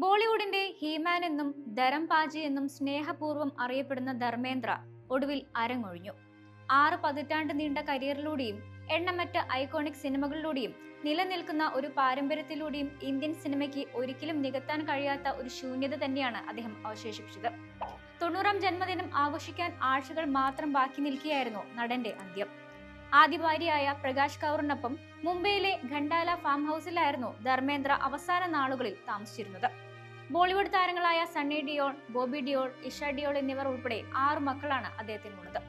ബോളിവുഡിന്റെ He-Man എന്നും ധരം പാജി എന്നും സ്നേഹപൂർവം അറിയപ്പെടുന്ന ധർമ്മേന്ദ്ര ഒടുവിൽ അരങ്ങൊഴിഞ്ഞു. ആറ് പതിറ്റാണ്ട് നീണ്ട കരിയറിലൂടെയും എണ്ണമറ്റ ഐക്കോണിക് സിനിമകളിലൂടെയും നിലനിൽക്കുന്ന ഒരു പാരമ്പര്യത്തിലൂടെയും ഇന്ത്യൻ സിനിമയ്ക്ക് ഒരിക്കലും നികത്താൻ കഴിയാത്ത ഒരു ശൂന്യത തന്നെയാണ് അദ്ദേഹം അവശേഷിപ്പിച്ചത്. തൊണ്ണൂറാം ജന്മദിനം ആഘോഷിക്കാൻ ആഴ്ചകൾ മാത്രം ബാക്കി നിൽക്കുകയായിരുന്നു നടന്റെ അന്ത്യം. ആദ്യ ഭാര്യയായ പ്രകാശ് കൗറിനൊപ്പം മുംബൈയിലെ ഖണ്ടാല ഫാം ഹൗസിലായിരുന്നു ധർമ്മേന്ദ്ര അവസാന നാളുകളിൽ താമസിച്ചിരുന്നത്. ബോളിവുഡ് താരങ്ങളായ സണ്ണി ഡിയോൾ ബോബി ഡിയോൾ ഇഷ ഡിയോൾ എന്നിവർ ഉൾപ്പെടെ ആറു മക്കളാണ് അദ്ദേഹത്തിനുള്ളത്.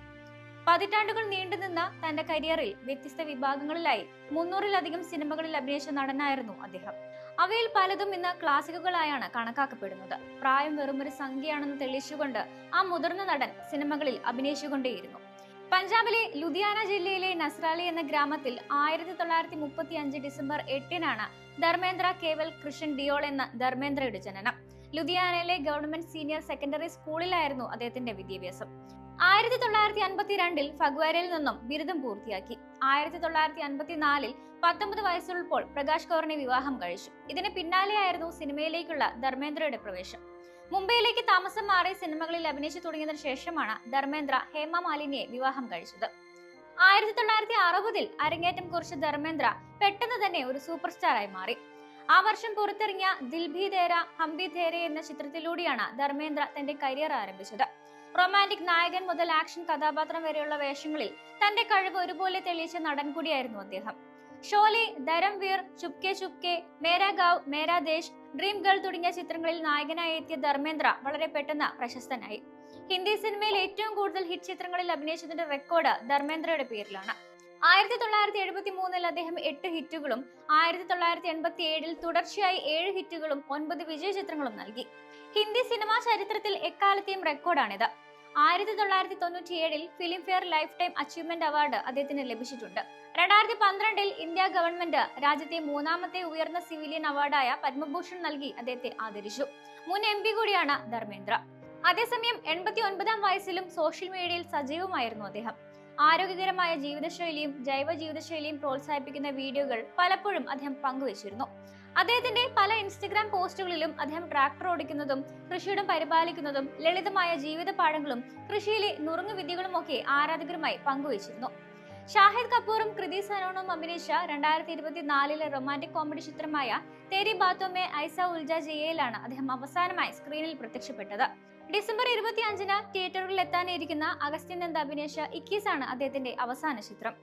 പതിറ്റാണ്ടുകൾ നീണ്ടുനിന്ന തന്റെ കരിയറിൽ വ്യത്യസ്ത വിഭാഗങ്ങളിലായി മുന്നൂറിലധികം സിനിമകളിൽ അഭിനയിച്ച നടനായിരുന്നു അദ്ദേഹം. അവയിൽ പലതും ഇന്ന് ക്ലാസിക്കുകളായാണ് കണക്കാക്കപ്പെടുന്നത്. പ്രായം വെറുമൊരു സംഖ്യയാണെന്ന് തെളിയിച്ചുകൊണ്ട് ആ മുതിർന്ന നടൻ സിനിമകളിൽ അഭിനയിച്ചുകൊണ്ടേയിരുന്നു. പഞ്ചാബിലെ ലുധിയാന ജില്ലയിലെ നസ്രാലി എന്ന ഗ്രാമത്തിൽ ആയിരത്തി തൊള്ളായിരത്തി മുപ്പത്തി അഞ്ച് ഡിസംബർ എട്ടിനാണ് ധർമ്മേന്ദ്ര കേവൽ കൃഷൻ ഡിയോൾ എന്ന ധർമ്മേന്ദ്രയുടെ ജനനം. ലുധിയാനയിലെ ഗവൺമെന്റ് സീനിയർ സെക്കൻഡറി സ്കൂളിലായിരുന്നു അദ്ദേഹത്തിന്റെ വിദ്യാഭ്യാസം. ആയിരത്തി തൊള്ളായിരത്തി അൻപത്തിരണ്ടിൽ ഫഗ്വാരയിൽ നിന്നും ബിരുദം പൂർത്തിയാക്കി. ആയിരത്തി തൊള്ളായിരത്തി അൻപത്തിനാലിൽ പത്തൊമ്പത് വയസ്സുള്ളപ്പോൾ പ്രകാശ് കൗറിനെ വിവാഹം കഴിച്ചു. ഇതിന് പിന്നാലെയായിരുന്നു സിനിമയിലേക്കുള്ള ധർമ്മേന്ദ്രയുടെ പ്രവേശം. മുംബൈയിലേക്ക് താമസം മാറി സിനിമകളിൽ അഭിനയിച്ചു തുടങ്ങിയതിനു ശേഷമാണ് ധർമ്മേന്ദ്ര ഹേമ മാലിനിയെ വിവാഹം കഴിച്ചത്. ആയിരത്തി തൊള്ളായിരത്തി അറുപതിൽ അരങ്ങേറ്റം കുറിച്ച ധർമ്മേന്ദ്ര പെട്ടെന്ന് തന്നെ ഒരു സൂപ്പർ സ്റ്റാറായി മാറി. ആ വർഷം പുറത്തിറങ്ങിയ ദിൽഭി ധേര ഹംബി ധേരെ എന്ന ചിത്രത്തിലൂടെയാണ് ധർമ്മേന്ദ്ര തന്റെ കരിയർ ആരംഭിച്ചത്. റൊമാന്റിക് നായകൻ മുതൽ ആക്ഷൻ കഥാപാത്രം വരെയുള്ള വേഷങ്ങളിൽ തന്റെ കഴിവ് ഒരുപോലെ തെളിയിച്ച നടൻ കൂടിയായിരുന്നു അദ്ദേഹം. ഷോലെ ധരംവീർ ചുപ്കെ ചുപ്കെ മേരാ ഗാവ് മേരാ ദേശ് ഡ്രീം ഗേൾ തുടങ്ങിയ ചിത്രങ്ങളിൽ നായകനായി എത്തിയ ധർമ്മേന്ദ്ര വളരെ പെട്ടെന്ന് പ്രശസ്തനായി. ഹിന്ദി സിനിമയിൽ ഏറ്റവും കൂടുതൽ ഹിറ്റ് ചിത്രങ്ങളിൽ അഭിനയിച്ചതിന്റെ റെക്കോർഡ് ധർമ്മേന്ദ്രയുടെ പേരിലാണ്. ആയിരത്തി തൊള്ളായിരത്തി എഴുപത്തി മൂന്നിൽ അദ്ദേഹം എട്ട് ഹിറ്റുകളും ആയിരത്തി തൊള്ളായിരത്തി എൺപത്തി ഏഴിൽ തുടർച്ചയായി ഏഴ് ഹിറ്റുകളും ഒൻപത് വിജയ ചിത്രങ്ങളും നൽകി. ഹിന്ദി സിനിമാ ചരിത്രത്തിൽ എക്കാലത്തെയും റെക്കോർഡാണിത്. ആയിരത്തി തൊള്ളായിരത്തി തൊണ്ണൂറ്റി ഏഴിൽ Filmfare lifetime achievement award അദ്ദേഹത്തിന് ലഭിച്ചിട്ടുണ്ട്. രണ്ടായിരത്തി പന്ത്രണ്ടിൽ ഇന്ത്യ ഗവൺമെന്റ് രാജ്യത്തെ മൂന്നാമത്തെ ഉയർന്ന സിവിലിയൻ അവാർഡായ പത്മഭൂഷൺ നൽകി അദ്ദേഹത്തെ ആദരിച്ചു. മുൻ എം പി കൂടിയാണ് ധർമ്മേന്ദ്ര. അതേസമയം എൺപത്തി ഒൻപതാം വയസ്സിലും സോഷ്യൽ മീഡിയയിൽ സജീവമായിരുന്നു അദ്ദേഹം. ആരോഗ്യകരമായ ജീവിതശൈലിയും ജൈവ ജീവിതശൈലിയും പ്രോത്സാഹിപ്പിക്കുന്ന വീഡിയോകൾ പലപ്പോഴും അദ്ദേഹം പങ്കുവച്ചിരുന്നു. അദ്ദേഹത്തിന്റെ പല ഇൻസ്റ്റഗ്രാം പോസ്റ്റുകളിലും അദ്ദേഹം ട്രാക്ടർ ഓടിക്കുന്നതും കൃഷിയിടം പരിപാലിക്കുന്നതും ലളിതമായ ജീവിത പാഠങ്ങളും കൃഷിയിലെ നുറുങ്ങു വിദ്യകളുമൊക്കെ ആരാധകരുമായി പങ്കുവച്ചിരുന്നു. ഷാഹിദ് കപൂറും കൃതി സനോണും അഭിനയിച്ച രണ്ടായിരത്തി ഇരുപത്തിനാലിലെ റൊമാന്റിക് കോമഡി ചിത്രമായ തേരി ബാത്തോമെ ഐസ ഉൽജ ജിയയിലാണ് അദ്ദേഹം അവസാനമായി സ്ക്രീനിൽ പ്രത്യക്ഷപ്പെട്ടത്. ഡിസംബർ ഇരുപത്തി അഞ്ചിന് തിയേറ്ററുകളിൽ എത്താനിരിക്കുന്ന അഗസ്റ്റിൻ നന്ദ അഭിനയിച്ച ഇക്കീസ് ആണ് അദ്ദേഹത്തിന്റെ അവസാന ചിത്രം.